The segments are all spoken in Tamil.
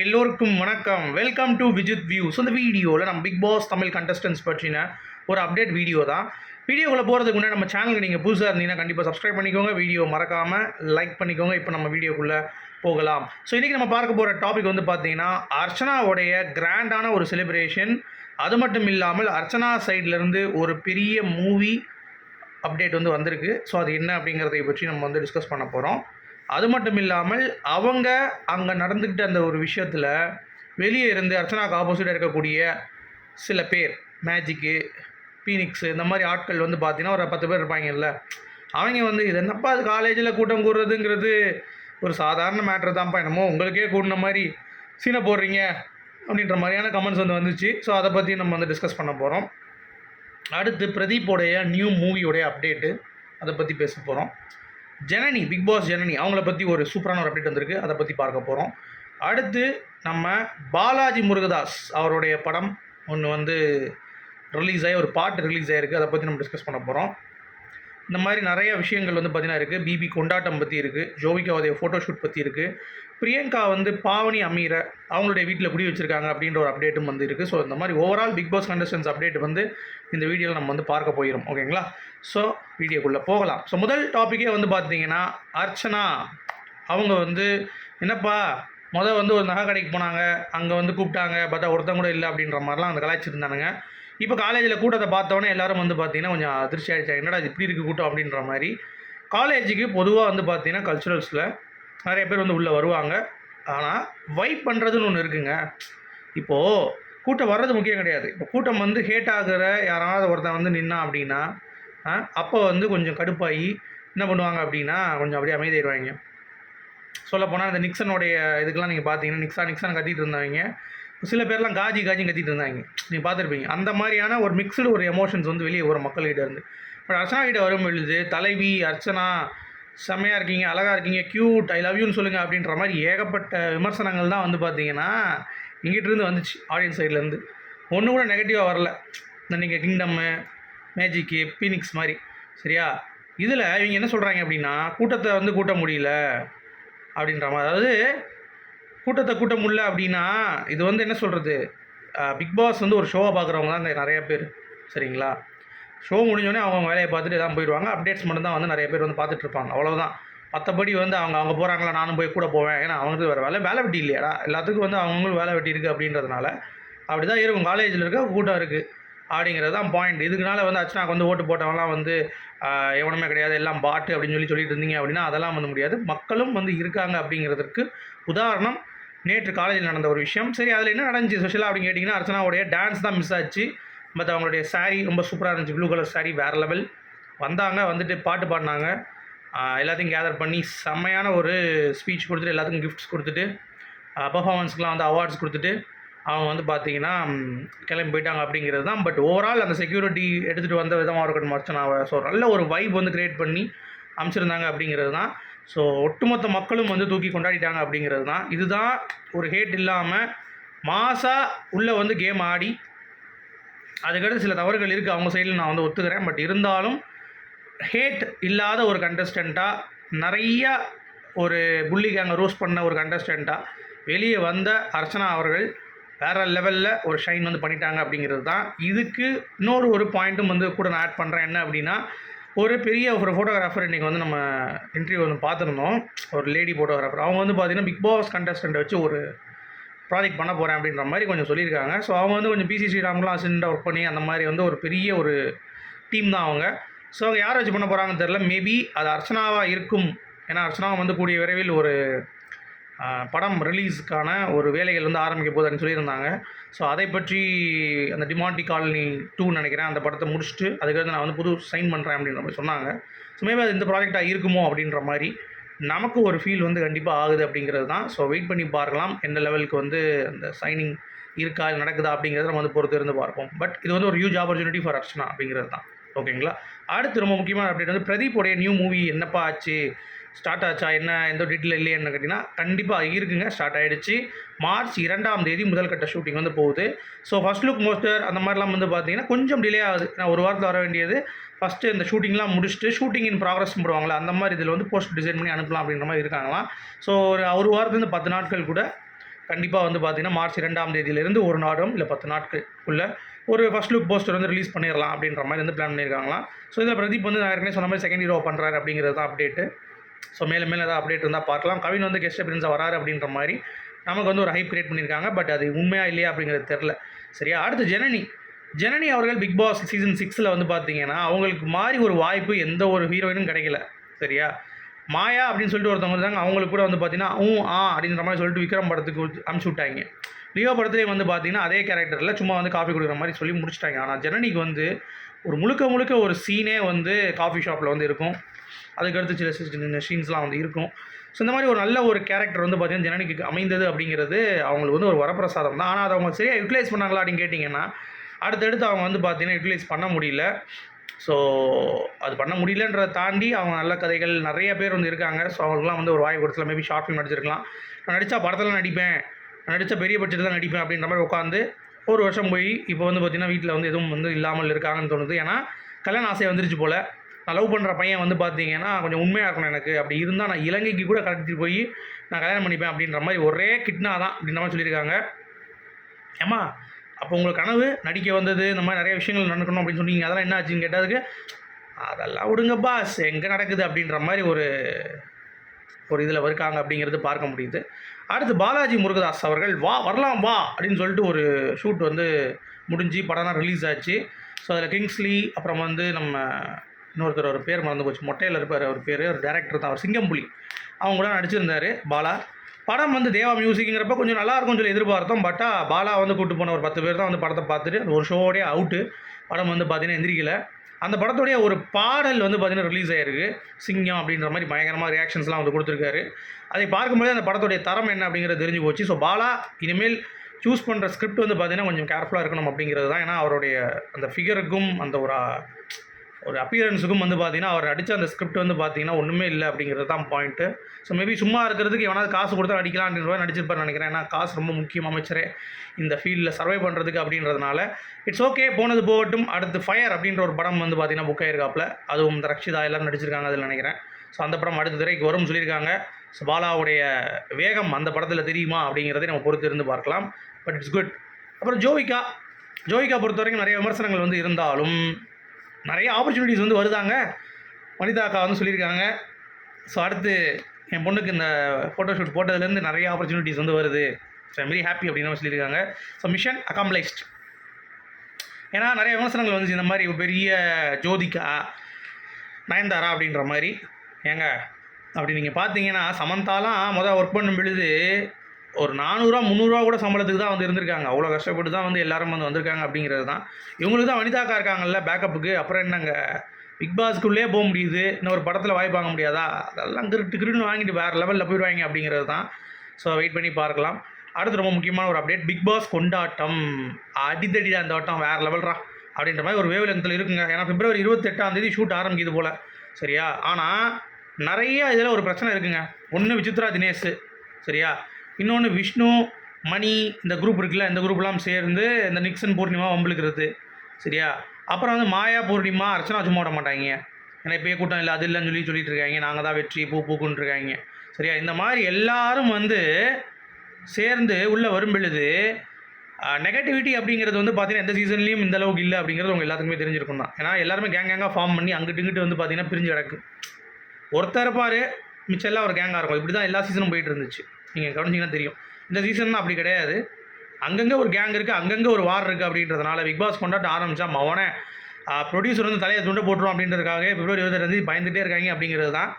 எல்லோருக்கும் வணக்கம். வெல்கம் டு விஜித் வியூஸ் இந்த வீடியோவில் நம்ம பிக் பாஸ் தமிழ் கண்டஸ்டன்ஸ் பற்றின ஒரு அப்டேட் வீடியோ தான். வீடியோக்குள்ளே போகிறதுக்கு முன்னாடி நம்ம சேனலுக்கு நீங்கள் புதுசாக இருந்தீங்கன்னா கண்டிப்பாக சப்ஸ்கிரைப் பண்ணிக்கோங்க. வீடியோ மறக்காமல் லைக் பண்ணிக்கோங்க. இப்போ நம்ம வீடியோக்குள்ளே போகலாம். ஸோ இன்றைக்கி நம்ம பார்க்க போகிற டாபிக் வந்து பார்த்தீங்கன்னா அர்ச்சனாவுடைய கிராண்டான ஒரு செலிப்ரேஷன் அது மட்டும் இல்லாமல் அர்ச்சனா சைட்லேருந்து ஒரு பெரிய மூவி அப்டேட் வந்து வந்திருக்கு. ஸோ அது என்ன அப்படிங்கிறதை பற்றி நம்ம வந்து டிஸ்கஸ் பண்ண போகிறோம் அது மட்டும் இல்லாமல் அவங்க அங்கே நடந்துக்கிட்ட அந்த ஒரு விஷயத்தில் வெளியே இருந்து அர்ச்சனாக்கு ஆப்போசிட்டாக இருக்கக்கூடிய சில பேர் மேஜிக்கு பீனிக்ஸு இந்த மாதிரி ஆட்கள் வந்து பார்த்தீங்கன்னா ஒரு பத்து பேர் இருப்பாங்கல்ல. அவங்க வந்து இது என்னப்பா அது காலேஜில் கூட்டம் கூடுறதுங்கிறது ஒரு சாதாரண மேட்ரு தான்ப்பா என்னமோ உங்களுக்கே கூடின மாதிரி சீனை போடுறீங்க அப்படின்ற மாதிரியான கமெண்ட்ஸ் வந்து வந்துச்சு. ஸோ அதை பற்றி நம்ம வந்து டிஸ்கஸ் பண்ண போகிறோம் அடுத்து பிரதீப்போடைய நியூ மூவியோடைய அப்டேட்டு அதை பற்றி பேச போகிறோம் ஜனனி பிக் பாஸ் ஜனனி அவங்கள பற்றி ஒரு சூப்பரான ஒரு அப்டேட் வந்திருக்கு. அதை பற்றி பார்க்க போகிறோம் அடுத்து நம்ம பாலாஜி முருகதாஸ் அவருடைய படம் ஒன்று வந்து ரிலீஸ் ஆகி ஒரு பாட்டு ரிலீஸ் ஆகிருக்கு அதை பற்றி நம்ம டிஸ்கஸ் பண்ண போகிறோம் இந்த மாதிரி நிறைய விஷயங்கள் வந்து பார்த்தீங்கன்னா இருக்குது பிபி கொண்டாட்டம் பற்றி இருக்குது ஜோவிகாவுடைய ஃபோட்டோஷூட் பற்றி இருக்குது பிரியங்கா வந்து பாவனி அமீர அவங்களுடைய வீட்டில் குடி வச்சுருக்காங்க அப்படின்ற ஒரு அப்டேட்டும் வந்து இருக்குது ஸோ இந்த மாதிரி overall Bigg Boss contestants update வந்து இந்த வீடியோவில் நம்ம வந்து பார்க்க போயிடும் ஓகேங்களா ஸோ வீடியோக்குள்ளே போகலாம். ஸோ முதல் டாப்பிக்கே வந்து பார்த்தீங்கன்னா அர்ச்சனா. அவங்க வந்து என்னப்பா முதல் வந்து ஒரு நகை கடைக்கு போனாங்க. அங்கே வந்து கூப்பிட்டாங்க. பார்த்தா ஒருத்தங்க கூட இல்லை. அப்படின்ற மாதிரிலாம் அந்த கலாய்ச்சிருந்தானுங்க இப்போ காலேஜில் கூட்டத்தை பார்த்தோன்னே எல்லாரும் வந்து பார்த்தீங்கன்னா கொஞ்சம் அதிர்ச்சி ஆகிடுச்சா என்னடா இது இப்படி இருக்குது கூட்டம் அப்படின்ற மாதிரி. காலேஜுக்கு பொதுவாக வந்து பார்த்தீங்கன்னா கல்ச்சுரல்ஸில் நிறைய பேர் வந்து உள்ளே வருவாங்க. ஆனால் வைப் பண்ணுறதுன்னு ஒன்று இருக்குங்க. இப்போது கூட்டம் வர்றது முக்கியம் கிடையாது. இப்போ கூட்டம் வந்து ஹேட் ஆகிற யாராவது ஒருத்தன் வந்து நின்னா அப்படின்னா அப்போ வந்து கொஞ்சம் கடுப்பாகி என்ன பண்ணுவாங்க அப்படின்னா கொஞ்சம் அப்படியே அமைதியாயிடுவாங்க சொல்லப்போனால் இந்த நிக்சனுடைய இதுக்கெல்லாம் நீங்கள் பார்த்தீங்கன்னா நிக்ஸா நிக்ஸான் கத்திட்டு இருந்தவங்க. சில பேர்லாம் காஜி காஜின்னு கத்திட்டு இருந்தாங்க. நீங்கள் பார்த்துருப்பீங்க. அந்த மாதிரியான ஒரு மிக்சடு ஒரு எமோஷன்ஸ் வந்து வெளியே வரும் மக்கள்கிட்ட இருந்து. பட் அர்ச்சனா கிட்ட வரும் பொழுது தலைவி அர்ச்சனா செம்மையாக இருக்கீங்க அழகாக இருக்கீங்க க்யூட் ஐ லவ் யூன்னு சொல்லுங்கள் அப்படின்ற மாதிரி ஏகப்பட்ட விமர்சனங்கள் தான் வந்து பார்த்தீங்கன்னா இங்கிட்டிருந்து வந்துச்சு ஆடியன்ஸ் சைட்லேருந்து ஒன்று கூட நெகட்டிவாக வரல. இந்த நீங்கள் கிங்டம்மு மேஜிக்கு பீனிக்ஸ் மாதிரி. சரியா? இதில் இவங்க என்ன சொல்கிறாங்க அப்படின்னா கூட்டத்தை வந்து கூட்ட முடியல அப்படின்ற மாதிரி. அதாவது கூட்டத்தை கூட்ட முடியல அப்படின்னா இது வந்து என்ன சொல்கிறது பிக் பாஸ் வந்து ஒரு ஷோவை பார்க்குறவங்க தான் இங்க நிறைய பேர் சரிங்களா? ஷோ முடிஞ்சோடனே அவங்க வேலையை பார்த்துட்டு தான் போயிடுவாங்க. அப்டேட்ஸ் மட்டும் தான் வந்து நிறைய பேர் வந்து பார்த்துட்டு இருப்பாங்க. அவ்வளோதான் மற்றபடி வந்து அவங்க அவங்க போகிறாங்களா நானும் போய் கூட போவேன். ஏன்னா அவங்களுக்கு வேறு வேலை வேலை வெட்டி இல்லையாடா? எல்லாத்துக்கும் வந்து அவங்களும் வேலை வெட்டி இருக்குது அப்படின்றதுனால அப்படி தான் இருக்கும் காலேஜில் இருக்க கூட்டம் இருக்குது அப்படிங்கிறது தான் பாயிண்ட் இதுக்குனால வந்து அச்சனாக்கு வந்து ஓட்டு போட்டவங்களாம் வந்து எவனுமே கிடையாது. எல்லாம் பாட்டு அப்படின்னு சொல்லி சொல்லிட்டு இருந்தீங்க அப்படின்னா அதெல்லாம் வந்து முடியாது. மக்களும் வந்து இருக்காங்க அப்படிங்கிறதுக்கு உதாரணம் நேற்று காலேஜில் நடந்த ஒரு விஷயம். சரி அதில் என்ன நடந்துச்சு? ஸ்பெஷலாக அப்படின்னு கேட்டிங்கன்னா அர்ச்சனாவுடைய டான்ஸ் தான் மிஸ் ஆச்சு. பட் அவங்களுடைய சாரீ ரொம்ப சூப்பராக இருந்துச்சு. ப்ளூ கலர் சாரீ வேறு லெவல் வந்தாங்க வந்துட்டு பாட்டு பாடினாங்க. எல்லாத்தையும் கேதர் பண்ணி செம்மையான ஒரு ஸ்பீச் கொடுத்துட்டு எல்லாத்துக்கும் கிஃப்ட்ஸ் கொடுத்துட்டு பர்ஃபாமன்ஸ்க்கெலாம் வந்து அவார்ட்ஸ் கொடுத்துட்டு அவங்க வந்து பார்த்தீங்கன்னா கிளம்பி போயிட்டாங்க அப்படிங்கிறது தான். பட் ஓவரால் அந்த செக்யூரிட்டி எடுத்துகிட்டு வந்த விதமாக இருக்கட்டும் அர்ச்சனாவை. ஸோ நல்ல ஒரு வைப் வந்து க்ரியேட் பண்ணி அமைச்சிருந்தாங்க அப்படிங்கிறது தான். ஸோ ஒட்டுமொத்த மக்களும் வந்து தூக்கி கொண்டாடிட்டாங்க அப்படிங்கிறது தான். இதுதான் ஒரு ஹேட் இல்லாமல் மாசாக உள்ளே வந்து கேம் ஆடி அதுக்கடுத்து சில தவறுகள் இருக்குது அவங்க சைடில் நான் வந்து ஒத்துக்கிறேன். பட் இருந்தாலும் ஹேட் இல்லாத ஒரு கண்டஸ்டண்ட்டாக நிறையா ஒரு புள்ளி கேங்கை ரோஸ் பண்ண ஒரு கண்டஸ்டண்ட்டாக வெளியே வந்த அர்ச்சனா அவர்கள் வேறு லெவலில் ஒரு ஷைன் வந்து பண்ணிட்டாங்க அப்படிங்கிறது தான். இதுக்கு இன்னொரு ஒரு பாயிண்ட்டும் வந்து கூட நான் ஆட் பண்ணுறேன் என்ன அப்படின்னா ஒரு பெரிய ஒரு ஃபோட்டோகிராஃபர் இன்றைக்கி வந்து நம்ம இன்டர்வியூ வந்து பார்த்துருந்தோம். ஒரு லேடி ஃபோட்டோகிராஃபர் அவங்க வந்து பார்த்திங்கன்னா பிக் பாஸ் கண்டஸ்டண்ட்டை வச்சு ஒரு ப்ராஜெக்ட் பண்ண போகிறேன் அப்படின்ற மாதிரி கொஞ்சம் சொல்லியிருக்காங்க. ஸோ அவங்க வந்து கொஞ்சம் பிசி ஸ்ரீராம்லாம் அசிஸ்டண்ட்டாக ஒர்க் பண்ணி அந்த மாதிரி வந்து ஒரு பெரிய ஒரு டீம் தான் அவங்க. ஸோ அவங்க யாரை வச்சு பண்ண போகிறாங்கன்னு தெரில மேபி அது அர்ச்சனாவாக இருக்கும். ஏன்னா அர்ச்சனாவை வந்து கூடிய விரைவில் ஒரு படம் ரிலீஸுக்கான ஒரு வேலைகள் வந்து ஆரம்பிக்க போகுதுன்னு சொல்லியிருந்தாங்க. ஸோ அதை பற்றி அந்த டிமாண்டி காலனி டூ நினைக்கிறேன். அந்த படத்தை முடிச்சுட்டு அதுக்கடுத்து நான் வந்து புது சைன் பண்ணுறேன் அப்படின்ற மாதிரி சொன்னாங்க. ஸோ மேபி அது இந்த ப்ராஜெக்டாக இருக்குமோ அப்படின்ற மாதிரி நமக்கு ஒரு ஃபீல் வந்து கண்டிப்பாக ஆகுது அப்படிங்கிறது தான். ஸோ வெயிட் பண்ணி பார்க்கலாம். எந்த லெவலுக்கு வந்து அந்த சைனிங் இருக்கா நடக்குதா அப்படிங்கிறத நம்ம வந்து பொறுத்து இருந்து பார்ப்போம். பட் இது வந்து ஒரு ஹியூஜ் ஆப்பர்ச்சுனிட்டி ஃபார் அர்ச்சனா அப்படிங்கிறது தான். ஓகேங்களா அடுத்து ரொம்ப முக்கியமான அப்டேட் வந்து பிரதீப்போடைய நியூ மூவி என்னப்பா ஆச்சு? ஸ்டார்ட் ஆச்சா என்ன எந்த டீட்டெயில் இல்லைன்னு கேட்டிங்கன்னா கண்டிப்பாக இருக்குங்க ஸ்டார்ட் ஆகிடுச்சு மார்ச் இரண்டாம் தேதி முதல் கட்ட ஷூட்டிங் வந்து போகுது. ஸோ ஃபர்ஸ்ட் லுக் மோஸ்டர் அந்த மாதிரிலாம் வந்து பார்த்தீங்கன்னா கொஞ்சம் டிலே ஆகுது. நான் ஒரு வாரத்தில் வர வேண்டியது. ஃபஸ்ட்டு இந்த ஷூட்டிங்லாம் முடிச்சுட்டு ஷூட்டிங் இன் ப்ராக்ரஸ் போடுவாங்களா அந்த மாதிரி இதில் வந்து போஸ்ட் டிசைன் பண்ணி அனுப்பலாம் அப்படின்ற மாதிரி இருக்காங்களாம். ஸோ ஒரு ஒரு வாரத்துலேருந்து பத்து நாட்கள் கூட கண்டிப்பாக வந்து பார்த்தீங்கன்னா மார்ச் இரண்டாம் தேதியிலேருந்து ஒரு நாடும் இல்லை பத்து நாட்களுக்குள்ளே ஒரு ஃபஸ்ட் லுக் போஸ்டர் வந்து ரிலீஸ் பண்ணிடலாம் அப்படின்ற மாதிரி வந்து பிளான் பண்ணியிருக்காங்களாம். ஸோ இதில் பிரதீப் வந்து நான் ஏற்கனவே சொன்ன மாதிரி செகண்ட் ஹீரோ பண்ணுறாரு அப்படிங்கிறது தான் அப்டேட்டு ஸோ மேலே மேலே ஏதாவது அப்டேட் இருந்தால் பார்க்கலாம். கவின் வந்து கெஸ்ட் அப்பியன்ஸாக வராரு அப்படின்ற மாதிரி நமக்கு வந்து ஒரு ஹைப் கிரியேட் பண்ணியிருக்காங்க பட் அது உண்மையாக இல்லையா அப்படிங்கிறது தெரில சரியா? அடுத்து ஜனனி. ஜனனி அவர்கள் பிக் பாஸ் சீசன் சிக்ஸில் வந்து பார்த்தீங்கன்னா அவங்களுக்கு மாதிரி ஒரு வாய்ப்பு எந்த ஒரு ஹீரோயினும் கிடைக்கல. சரியா? மாயா அப்படின்னு சொல்லிட்டு ஒருத்தவங்க இருந்தாங்க அவங்களுக்கு கூட வந்து பார்த்தீங்கன்னா ஊ ஆ அப்படின்ற மாதிரி சொல்லிட்டு விக்ரம் படத்துக்கு அனுப்பிச்சி விட்டாங்க. லியோ படத்துலேயே வந்து பார்த்தீங்கன்னா அதே கேரக்டரில் சும்மா வந்து காஃபி கொடுக்குற மாதிரி சொல்லி முடிச்சிட்டாங்க. ஆனால் ஜனனிக்கு வந்து ஒரு முழுக்க முழுக்க ஒரு சீனே வந்து காஃபி ஷாப்பில் வந்து இருக்கும். அதுக்கடுத்து சில சின்ன சீன்ஸ்லாம் வந்து இருக்கும். ஸோ இந்த மாதிரி ஒரு நல்ல ஒரு கேரக்டர் வந்து பார்த்திங்கன்னா ஜனனிக்கு அமைந்தது அப்படிங்கிறது அவங்களுக்கு வந்து ஒரு வரப்பிரசாதம் தான். ஆனால் அதை அவங்க சரியாக யூட்டிலைஸ் பண்ணாங்களா அப்படின்னு கேட்டிங்கன்னா அடுத்தடுத்து அவங்க வந்து பார்த்தீங்கன்னா யூட்டிலைஸ் பண்ண முடியல. ஸோ அது பண்ண முடியலன்றதை தாண்டி அவங்க நல்ல கதைகள் நிறைய பேர் வந்து இருக்காங்க. ஸோ அவங்களுக்குலாம் வந்து ஒரு வாய் கொடுத்துல மேபி ஷார்ட் ஃபிலிம் நடிச்சிருக்கலாம். நான் நடித்தா படத்தில் நடிப்பேன். நான் நடித்த பெரிய பட்ஜெட்டில் தான் நடிப்பேன் அப்படின்ற மாதிரி உட்காந்து ஒரு வருஷம் போய் இப்போ வந்து பார்த்திங்கன்னா வீட்டில் வந்து எதுவும் வந்து இல்லாமல் இருக்காங்கன்னு தோணுது. ஏன்னா கல்யாண ஆசை வந்துருச்சு போல். நான் லவ் பண்ணுற பையன் வந்து பார்த்தீங்கன்னா கொஞ்சம் உண்மையாக இருக்கணும் எனக்கு. அப்படி இருந்தால் நான் இலங்கைக்கு கூட கடத்திட்டு போய் நான் கல்யாணம் பண்ணிப்பேன் அப்படின்ற மாதிரி ஒரே கிட்னா தான் அப்படின்ற மாதிரி சொல்லியிருக்காங்க. ஏம்மா அப்போ உங்களுக்கு கனவு நடிக்க வந்தது இந்த மாதிரி நிறைய விஷயங்கள் நடக்கணும் அப்படின்னு சொன்னீங்க. அதெல்லாம் என்ன ஆச்சுன்னு கேட்டதுக்கு அதெல்லாம் விடுங்க பாஸ் எங்கே நடக்குது? அப்படின்ற மாதிரி ஒரு ஒரு இதில் இருக்காங்க அப்படிங்கிறது பார்க்க முடியுது. அடுத்து பாலாஜி முருகதாஸ் அவர்கள் வா வரலாம் வா அப்படின்னு சொல்லிட்டு ஒரு ஷூட் வந்து முடிஞ்சு படம்லாம் ரிலீஸ் ஆச்சு. ஸோ அதில் கிங்ஸ்லி அப்புறம் வந்து நம்ம இன்னொருத்தர் ஒரு பேர் மறந்து போச்சு. மொட்டையில் இருப்பார் அவர் பேர் ஒரு டேரக்டர் தான் அவர் சிங்கம்புலி. அவங்க கூட நடிச்சிருந்தார் பாலா. படம் வந்து தேவா மியூசிக்ங்கிறப்ப கொஞ்சம் நல்லா இருக்கும்னு சொல்லி எதிர்பார்த்தோம். பட்டா பாலா வந்து கூட்டு போன ஒரு பத்து பேர் தான் வந்து படத்தை பார்த்துட்டு ஒரு ஷோடே அவுட்டு படம் வந்து பார்த்தீங்கன்னா எந்திரிக்கல. அந்த படத்துடைய ஒரு பாடல் வந்து பார்த்தீங்கன்னா ரிலீஸ் ஆகிருக்கு சிங்கம் அப்படின்ற மாதிரி பயங்கரமாக ரியாக்ஷன்ஸ்லாம் வந்து கொடுத்துருக்காரு. அதை பார்க்கும்போது அந்த படத்துடைய தரம் என்ன அப்படிங்கிறது தெரிஞ்சு போச்சு. ஸோ பாலா இனிமேல் சூஸ் பண்ணுற ஸ்கிரிப்ட் வந்து பார்த்தீங்கன்னா கொஞ்சம் கேர்ஃபுல்லாக இருக்கணும் அப்படிங்கிறது தான். ஏன்னா அவருடைய அந்த ஃபிகருக்கும் அந்த ஒரு ஒரு அப்பியரன்ஸுக்கும் வந்து பார்த்தீங்கன்னா அவர் அடித்த அந்த ஸ்கிரிப்ட் வந்து பார்த்தீங்கன்னா ஒன்றுமே இல்லை அப்படிங்கிறது தான் பாயிண்ட்டு ஸோ மேபி சும்மா இருக்கிறதுக்கு எவனாவது காசு கொடுத்தா நடிக்கலாம் அப்படின்ற மாதிரி நடிச்சிருப்பார் நினைக்கிறேன். ஏன்னா காசு ரொம்ப முக்கியம் அமைச்சரே. இந்த ஃபீல்டில் சர்வை பண்ணுறதுக்கு அப்படின்றதுனால. இட்ஸ் ஓகே போனது போகட்டும். அடுத்து ஃபயர் அப்படின்ற ஒரு படம் வந்து பார்த்தீங்கன்னா புக் ஆயிருக்காப்புல. அதுவும் இந்த ரக்ஷிதா எல்லாம் நடிச்சிருக்காங்க அதில் நினைக்கிறேன். ஸோ அந்த படம் அடுத்த திரைக்கு வரும்னு சொல்லியிருக்காங்க. ஸோ பாலாவுடைய வேகம் அந்த படத்தில் தெரியுமா அப்படிங்கிறதை நம்ம பொறுத்து இருந்து பார்க்கலாம். பட் இட்ஸ் குட் அப்புறம் ஜோவிகா. ஜோவிகா பொறுத்த வரைக்கும் நிறைய விமர்சனங்கள் வந்து இருந்தாலும் நிறைய ஆப்பர்ச்சுனிட்டிஸ் வந்து வருதாங்க. வனிதா அக்கா வந்து சொல்லியிருக்காங்க. ஸோ அடுத்து என் பொண்ணுக்கு இந்த ஃபோட்டோஷூட் போட்டதுலேருந்து நிறைய ஆப்பர்ச்சுனிட்டிஸ் வந்து வருது. ஸோ வெரி ஹாப்பி அப்படின்னு சொல்லியிருக்காங்க. ஸோ மிஷன் அக்காம்ப்ளைஸ்ட் ஏன்னா நிறைய விமர்சனங்கள் வந்துச்சு. இந்த மாதிரி பெரிய ஜோதிகா நயன்தாரா அப்படின்ற மாதிரி. ஏங்க அப்படி நீங்கள் பார்த்தீங்கன்னா சமந்தாலாம் மொதல் ஒர்க் பண்ணும் பொழுது ஒரு நானூறுரூவா முந்நூறுரூவா கூட சம்பளத்துக்கு தான் வந்து இருந்திருக்காங்க. அவ்வளோ கஷ்டப்பட்டு தான் வந்து எல்லாரும் வந்து வந்திருக்காங்க அப்படிங்கிறது தான். இவங்களுக்கு தான் வனிதாக்கா இருக்காங்கல்ல பேக்கப்புக்கு அப்புறம் என்னங்க? பிக் பாஸ்க்குள்ளே போக முடியுது. இன்னும் ஒரு படத்தில் வாய்ப்பாங்க முடியாதா? அதெல்லாம் கிரிட்டு கிருன்னு வாங்கிட்டு வேறு லெவலில் போயிடுவாங்க அப்படிங்கிறது தான். ஸோ வெயிட் பண்ணி பார்க்கலாம். அடுத்து ரொம்ப முக்கியமான ஒரு அப்டேட் பிக் பாஸ் கொண்டாட்டம். அடித்தடி அந்த வட்டம் வேறு லெவல்ரா அப்படின்ற மாதிரி ஒரு வேவ் லென்த்தில் இருக்குங்க. ஏன்னா பிப்ரவரி இருபத்தெட்டாம் தேதி ஷூட் ஆரம்பிக்குது போல். சரியா? ஆனால் நிறைய இதில் ஒரு பிரச்சனை இருக்குங்க. ஒன்று விசித்ரா தினேஷ். சரியா? இன்னொன்று விஷ்ணு மணி இந்த குரூப் இருக்குல்ல இந்த குரூப்லாம் சேர்ந்து இந்த நிக்சன் பூர்ணிமா வம்பிழுக்கிறது சரியா? அப்புறம் வந்து மாயா பூர்ணிமா அர்ச்சனா சும்மா விட மாட்டாங்க ஏன்னா இப்போயே கூட்டம் இல்லை அது இல்லைன்னு சொல்லி சொல்லிட்டு இருக்காங்க நாங்கள் தான் வெற்றி பூ பூக்குன்னு இருக்காங்க சரியா? இந்த மாதிரி எல்லாரும் வந்து சேர்ந்து உள்ளே வரும் பொழுது நெகட்டிவிட்டி அப்படிங்கிறது வந்து பார்த்தீங்கன்னா எந்த சீசன்லேயும் இந்த அளவுக்கு இல்லை அப்படிங்கிறது உங்கள் எல்லாத்துக்குமே தெரிஞ்சிருக்கும் தான். ஏன்னா எல்லாருமே கேங் கேங்காக ஃபார்ம் பண்ணி அங்கிட்டு இங்கிட்டு வந்து பார்த்தீங்கன்னா பிரிஞ்சு கிடக்கு. ஒருத்தர் இருப்பார் மிச்சம் எல்லாம் ஒரு கேங்காக இருக்கும். இப்படி தான் எல்லா சீசனும் போயிட்டு இருந்துச்சு. நீங்கள் கவனிச்சிங்கன்னா தெரியும். இந்த சீசன் அப்படி கிடையாது. அங்கங்கே ஒரு கேங் இருக்குது அங்கங்கே ஒரு வார் இருக்குது அப்படின்றதுனால பிக் பாஸ் கொண்டாட்ட ஆரம்பித்தா மவனே ப்ரொடியூசர் வந்து தலையை துண்டை போட்டுரும் அப்படின்றதுக்காக பிப்ரவரி இருபத்தி பயந்துகிட்டே இருக்காங்க அப்படிங்கிறது தான்.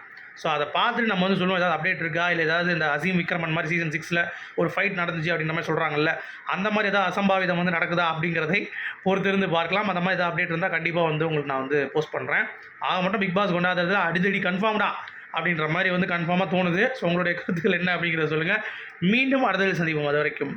ஸோ அதை பார்த்துட்டு நம்ம வந்து சொல்லுவோம் ஏதாவது அப்டேட் இருக்கா? இல்லை ஏதாவது இந்த அசீம் விக்ரமன் மாதிரி சீசன் சிக்ஸில் ஒரு ஃபைட் நடந்துச்சு அப்படின்ற மாதிரி சொல்கிறாங்கல்ல அந்த மாதிரி ஏதாவது அசம்பாவிதம் வந்து நடக்குதா அப்படிங்கிறதை பொறுத்திருந்து பார்க்கலாம். அந்த மாதிரி ஏதாவது அப்டேட் இருந்தால் கண்டிப்பாக வந்து உங்களுக்கு நான் வந்து போஸ்ட் பண்ணுறேன் ஆக மட்டும் பிக் பாஸ் கொண்டாடுறது அடிதடி கன்ஃபார்ம்டா அப்படின்ற மாதிரி வந்து கன்ஃபார்மாக தோணுது. ஸோ உங்களுடைய கருத்துக்கள் என்ன அப்படிங்கிறத சொல்லுங்கள் மீண்டும் அடுத்தது சந்திப்போம். அது வரைக்கும்